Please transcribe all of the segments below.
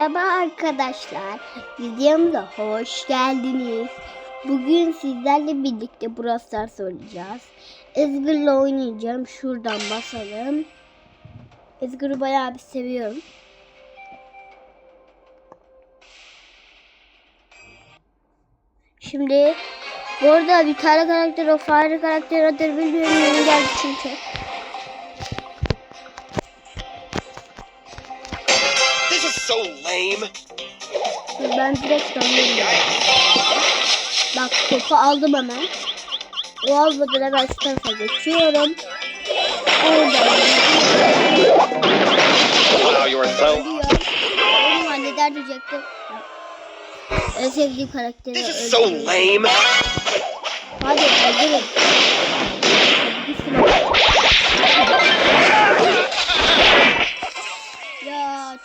Merhaba arkadaşlar, videomuza hoş geldiniz. Bugün sizlerle birlikte Brawl Stars oynayacağız. Oynayacağım. Şuradan basalım. Ezgir'i bayağı bir seviyorum. Şimdi bu arada bir tane karakter o fare karakter adır bilmiyorum yeni geldi çünkü. So lame. Ben direkt dönüyorum. Bak topu aldım hemen. O almadan hemen şu tarafa geçiyorum. Oradan Wow, you are so. Oğlum halleder diyecektim. En sevdiğim karakteri This is so lame. Hadi öldürün. Hadi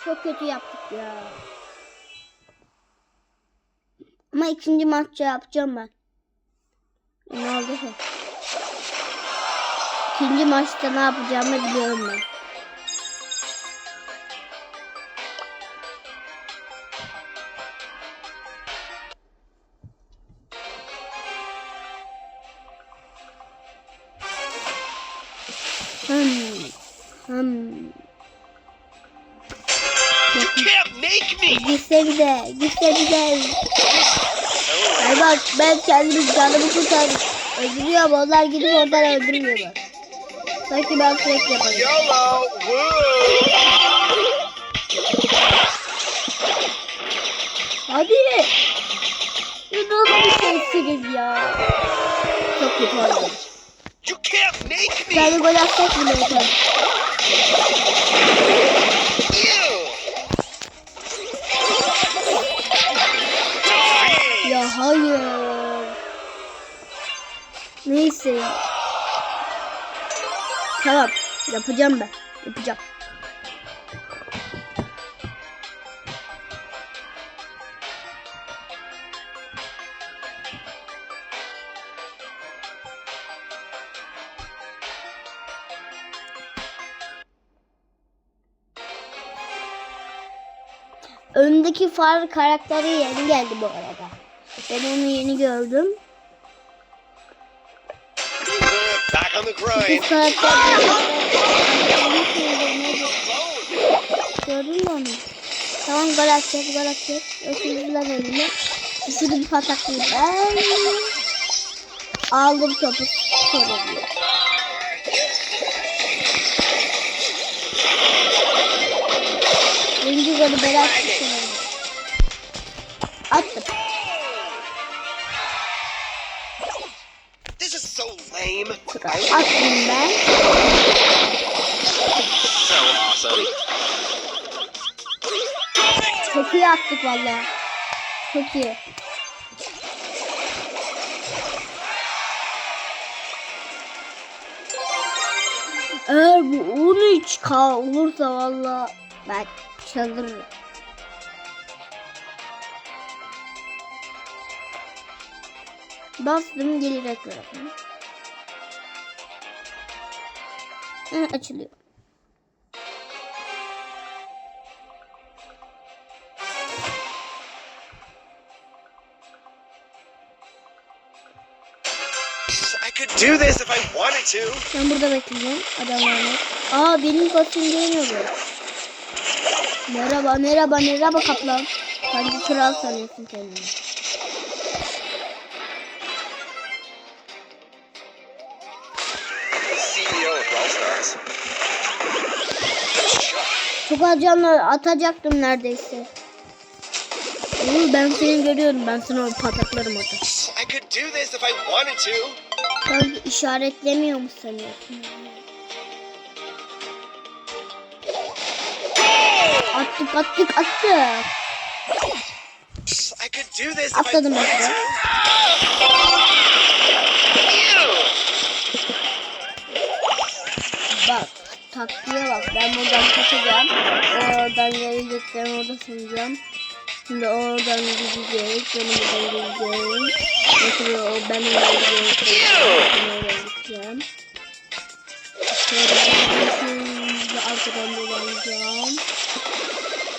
çok kötü yaptık ya. Ama ikinci maçta yapacağım ben. Ne oldu ki? İkinci maçta ne yapacağımı biliyorum ben. Hmm. Hmm. You can't make me. Gitse bir de, gitse bir de. Ay bak ben kendimi canımı kurtardım. Öldürüyorum onlar gidip oradan öldürmüyorlar. Sanki ben sürekli yaparım. YOLO. Hadi. Bir şeysiniz ya. Çok kötü oldu. You can't make me. Bir gol atsak bile yeter. Hayır. Neyse. Tamam. Yapacağım ben. Yapacağım. Öndeki far karakteri yeni geldi bu arada. Ben onu yeni gördüm. Kız grind. karakter. Gördün mü onu? Tamam gol atacak, gol atacak. Öküzler elinde. Şunu bir pataklayayım. Ben aldım topu. Sonra. Birinci golü ben attım. Attım. Lame. Attım ben. Çok iyi attık valla. Çok iyi. Eğer bu 13k olursa valla ben çıldırırım. Bastım gelir ekrana. Hı, açılıyor. Do this if I wanted to. Ben burada bekleyeceğim adamlarla. Aa benim kostüm gelmiyor bu. Merhaba merhaba merhaba kaplan. Sanki kral sanıyorsun kendini. Çok az canlı atacaktım neredeyse. Uuu ben seni görüyorum. Ben sana pataklarım orada. I could do this if I wanted to. Sanki işaretlemiyor mu sanıyorsun? Attık attık attık. I could do this Atladım ben taktiğe bak. Ben buradan kaçacağım. Oradan gelecek. Orada sunacağım. Şimdi oradan gidecek. Ben buradan gideceğim. Mesela o ben oraya gideceğim. Ben oraya gideceğim. Şimdi arkadan dolanacağım.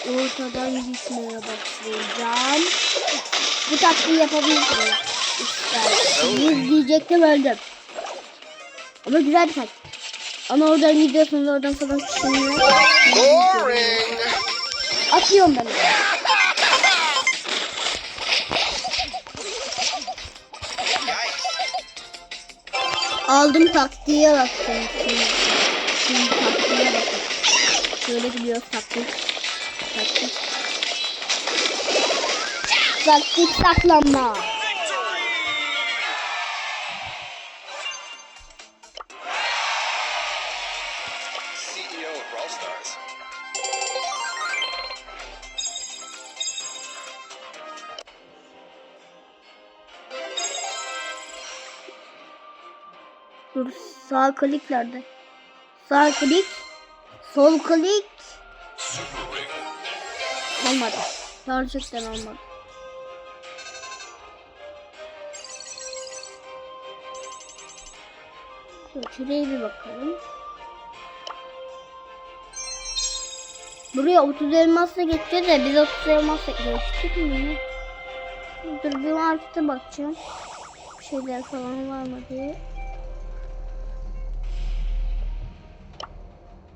ortadan gitmeye başlayacağım. Bu taktiği yapabilirsiniz. İsterseniz diyecektim öldüm. Ama güzel bir taktik. Ama oradan gidiyorsunuz oradan falan Boring. Atıyorum ben. Aldım taktiğe bak şimdi. Şimdi, taktiğe bakın. Şöyle gidiyor taktik. Taktik. Taktik saklanma. Dur sağ klik nerede? Sağ klik. Sol klik. Olmadı. Gerçekten olmadı. Şuraya bir bakalım. Buraya 30 elmasla geçeceğiz de biz 30 elmasla geçtik mi? Dur bir markete bakacağım. Bir şeyler falan var mı diye.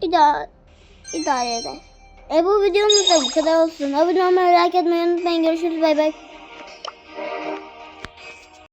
İdare, idare eder. E bu videomuz da bu kadar olsun. Abone olmayı, like etmeyi unutmayın. Görüşürüz. Bay bay.